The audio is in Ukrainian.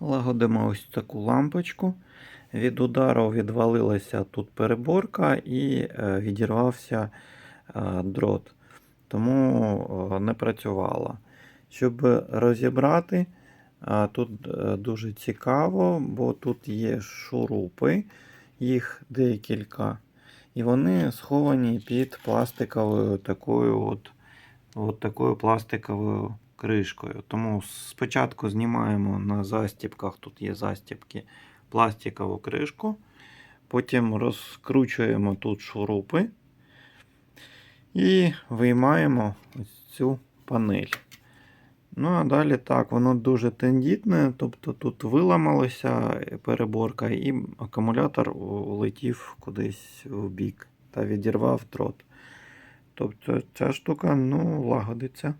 Лагодимо ось таку лампочку. Від удару відвалилася тут переборка і е, відірвався е, дрот. Тому е, не працювала. Щоб розібрати, тут дуже цікаво, бо тут є шурупи, їх декілька. І вони сховані під пластиковою такою от, от такою пластиковою кришкою. Тому спочатку знімаємо на застіпках, тут є застіпки, пластикову кришку. Потім розкручуємо тут шурупи і виймаємо ось цю панель. Ну, а далі так, воно дуже тендітне, тобто тут виламалася переборка, і акумулятор улетів кудись в бік та відірвав дрот. Тобто ця штука ну, лагодиться.